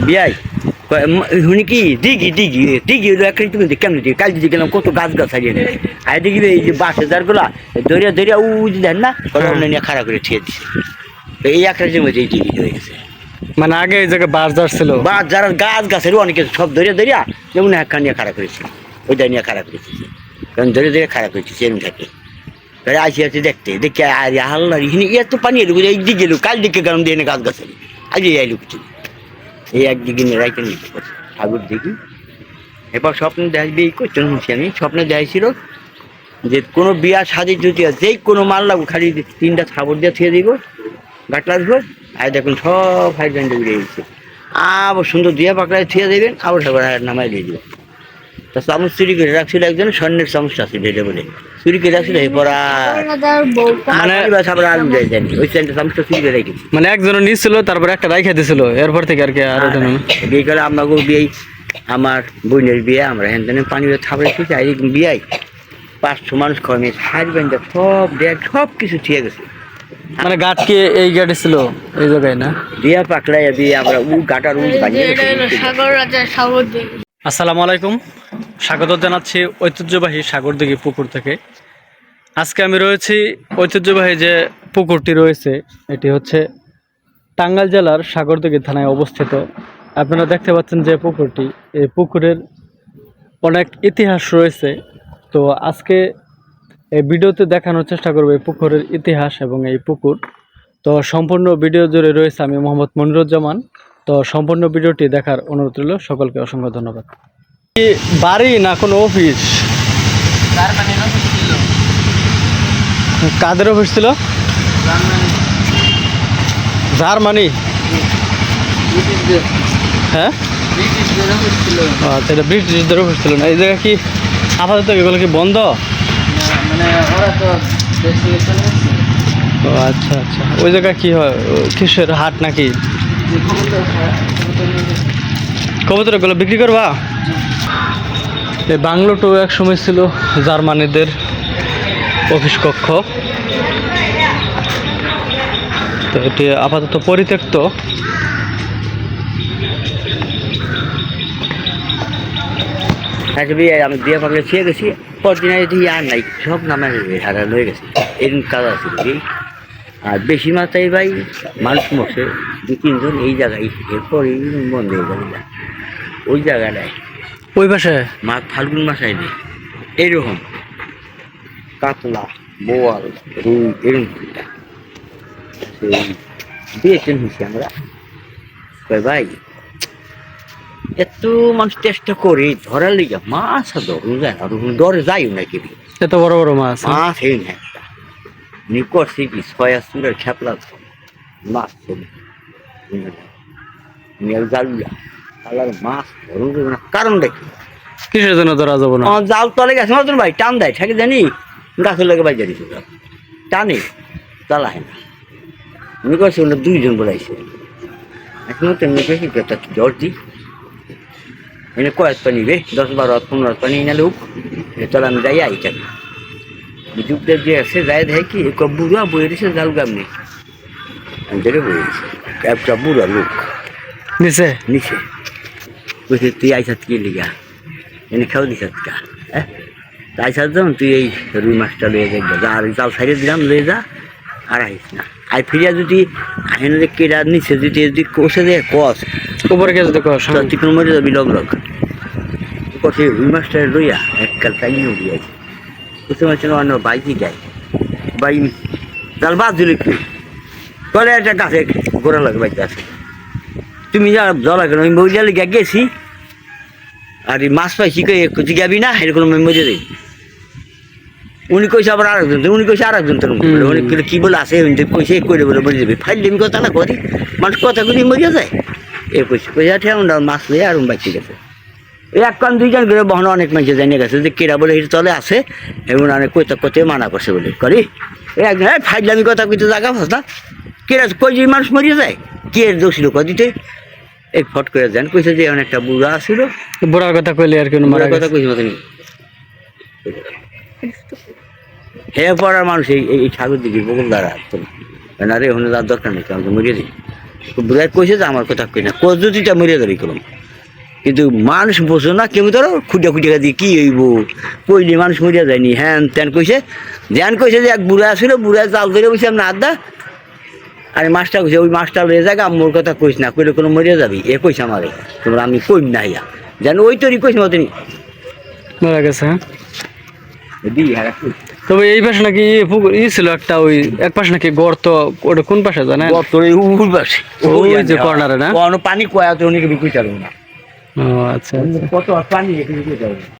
বিয়াই? শুনি কি? দিঘি দিঘি দিঘি একটা তুমি কেমন দিঘি? কাল দিদি গেলাম কত গাছ গাছ হারিয়ে আর দেখি এই যে বাসে যারগুলা দরিয়া দরিয়া উ দেন না কত হ্যাঁ। নিয়ে খাড়া করে ঠেয়ে দিছে। এই একটা এই দিঘি হয়ে গেছে। মানে আগে এই জায়গায় বাস যার ছিল। বা যারা গাছ গাছের অনেক সব ধরে ধরিয়া যেমন একটা নিয়ে খাড়া করেছে। ওইটা নিয়ে খাড়া করেছে। কারণ ধরে ধরে খাড়া করেছে সেরকম থাকে। তাহলে আসি আসি দেখতে দেখে আর হাল্লা এত পানি এলো এই দিকে গেলো কাল দিকে গরম দিয়ে গাছ গাছের আজ এই আইলো কিছু। এই একদিকে রাইতে নিতে পারছে ঠাকুর দেখি। এবার স্বপ্নে দেখবে এই করছেন শুনছি আমি। স্বপ্নে দেখাইছিল যে কোনো বিয়া যদি আর যেই কোনো মাল লাগবো, খালি তিনটা ছাবর দিয়ে থুয়ে দিব গাটলার উপর আর দেখুন সব হাইড্রেন্টে উড়ে গেছে। আবার সুন্দর দিয়ে পাকড়ায় থুয়ে দেবেন, আবার সবার নামায় দিয়ে দেবেন। তা চামচ চুরি করে রাখছিল একজন স্বর্ণের চামচটা ছিল এটা বলে। চুরি করে রাখছিল মানে- মানে আলু দেয় জানি ওই স্যান্ডের চামচটা চুরি করে রেখেছি। মানে একজন নিছিল তারপর একটা রাইখা দিছিল এরপর থেকে আর কি আর বিয়ে করে বিয়ে আমার বোনের বিয়ে আমরা হ্যান তেন পানি থাপড়ে খেয়েছি আর বিয়ে পাঁচশো মানুষ কমে সব দেখ সব কিছু ঠিক গেছে। মানে গাট কি এই গাড়ি ছিল এই জায়গায় না? দিয়া পাকড়াই দিয়ে আমরা উ গাটার উ বানিয়ে আসসালামু আলাইকুম। স্বাগত জানাচ্ছি ঐতিহ্যবাহী সাগরদিঘি পুকুর থেকে। আজকে আমি রয়েছি ঐতিহ্যবাহী যে পুকুরটি রয়েছে, এটি হচ্ছে টাঙ্গাইল জেলার সাগরদিঘি থানায় অবস্থিত। আপনারা দেখতে পাচ্ছেন যে পুকুরটি, এই পুকুরের অনেক ইতিহাস রয়েছে। তো আজকে এই ভিডিওতে দেখানোর চেষ্টা করব এই পুকুরের ইতিহাস এবং এই পুকুর। তো সম্পূর্ণ ভিডিও জুড়ে রয়েছে আমি মোহাম্মদ মনিরুজ্জামান। তো সম্পূর্ণ ভিডিওটি দেখার অনুরোধ রইল সকলকে অসংখ্য ধন্যবাদ। বাড়ি না কোনো অফিস কাদের অফিস ছিল? জার্মানি। হ্যাঁ? আচ্ছা ব্রিটিশদের অফিস ছিল না। এই জায়গা কি আপাতত এগুলো কি বন্ধ? ও আচ্ছা আচ্ছা। ওই জায়গা কি হয়? কিসের হাট নাকি? কবুতর এগুলো বিক্রি করবা? এই বাংলোটো এক সময় ছিল জার্মানিদের অফিস কক্ষ। তো এটি আপাতত পরিত্যক্ত। আমি দিয়ে পাকড়ে ছিঁড়ে গেছি পরদিন আর আর নাই, সব নামে হারা লয়ে গেছে। এরকম কাজ আছে আর বেশি মাত্রায় ভাই মানুষ মরছে দু তিনজন এই জায়গায় এরপর বন্ধ হয়ে গেল। ওই জায়গাটায় ওই পাশে? মা ফাল্গুন মাস আইলে এইরকম। কাতলা বোয়াল রুই এরকম দিয়েছেন হয়েছি আমরা। ভাই? এত মানুষ চেষ্টা করি ধরার লিগে মাছ ধরুন যায় না ধরুন ধরে যাইও না কেবি এত বড় বড় মাছ হ্যাঁ? মাছ এই না একটা। নি করছি কি ছয় আসুনের খেপলা মাছ নিয়ে জালুয়া। আল্লাহ মাছ ধরুন যাবে না। কারণ দেখি কিসের জন্য ধরা যাব না? আমার জাল তলে গেছে মতন ভাই টান দেয় থাকে জানি গাছের লাগে বাই জানি টানে চালায় না। উনি করছে ওনার দুইজন বলাইছে এখন তো নিবে কি একটা জ্বর দি এনে কয়েক পানি রে দশ বারো পনেরো পানি এনে লোক। চলে আমি যাই যুগদের যে আছে যাই দেখে কি এক বুড়া বয়ে দিছে জাল আমি বয়ে দিছে। একটা বুড়া লোক। নিচে? নিচে। বলছে তুই আইসাত কি লিগা? এনে খাও দিস কা? হ্যাঁ আইসাত যখন তুই এই রুই মাছটা লয়ে যাই যা আর জাল সাইডে দিলাম লয়ে যা আর আইস না। আই ফিরিয়া যদি আহেন যে কেডা নিচে যদি যদি কষে দেয় কষ উপরে কে যদি কস তা তুই কোনো মরে যাবি লগ লগ কষে রুই মাছটা লইয়া এককাল তাই নিয়ে উড়িয়ে আছে কষে মাছ অন্য বাইকই যায়। বাই জাল বাদ দিলে কি বলে একটা গাছে গোড়া লাগে বাইতে আছে। তুমি যা জলা কেন আমি বইলে লিখে গেছি। আর এই মাছ পাইছি কে কুচি যাবি না? এরকম আমি মজে দিই। উনি কইছে আবার আরেকজন উনি কইছে আরেকজন তোর বলে, উনি কইলে কি বলে আছে? উনি কইছে কইলে বলে মরে যাবে ফাইল আমি কথা না করি। মানুষ কথা করি মরে যায় এ কইছে কইছে ঠেউন মাছ লইয়া আর বাঁচি গেছে। এক কান দুইজন করে বহন অনেক মানুষ জানিয়ে গেছে যে কেরা বলে এর তলে আছে। এবং অনেক কইতে কইতে মানা করছে বলে। করি? এই একজন এই ফাইজলামি কথা কইতে জায়গা ফাস না। কেরা কই যে মানুষ মরিয়ে যায়? কে দোষী লোক দিতে এই ফট করে দেন কইছে যে একটা বুড়া ছিল। বুড়ার কথা কইলে আর কেন মারা কথা কইছে মতন হ্যাঁ পড়ার মানুষ এই এই ঠাকুর দিকে বকুল দ্বারা না। রে ওখানে যার দরকার নেই কারণ মরিয়ে দিই। বুড়াই কইছে যে আমার কথা কই না কজুতিটা মরে যাবি করলাম কিন্তু মানুষ বসো না কেউ ধরো খুঁটিয়া খুঁটিয়া দিয়ে কি হইব? কইলি মানুষ মরিয়া যায়নি। হ্যান ত্যান কইছে ধ্যান কইছে যে এক বুড়া ছিল বুড়া জাল ধরে বসে আমরা আড্ডা আরে মাছটা কইছে ওই মাছটা লয়ে যাক মোর কথা কইস না কইলে কোনো মরিয়া যাবি? এ কইছে আমারে তোমরা আমি কইম না ইয়া যেন ওই তোরই কইস মতনই মারা গেছে হ্যাঁ? হ্যাঁ। তবে এই পাশে নাকি ই ছিল একটা ওই এক পাশে নাকি গর্ত ওটা কোন পাশে জানেন? গতরে উল বাসে ওই যে corner এ না? পানি কয়া তো অনেকে বিকুই চালু না। ও আচ্ছা আচ্ছা। কত পানি চালু না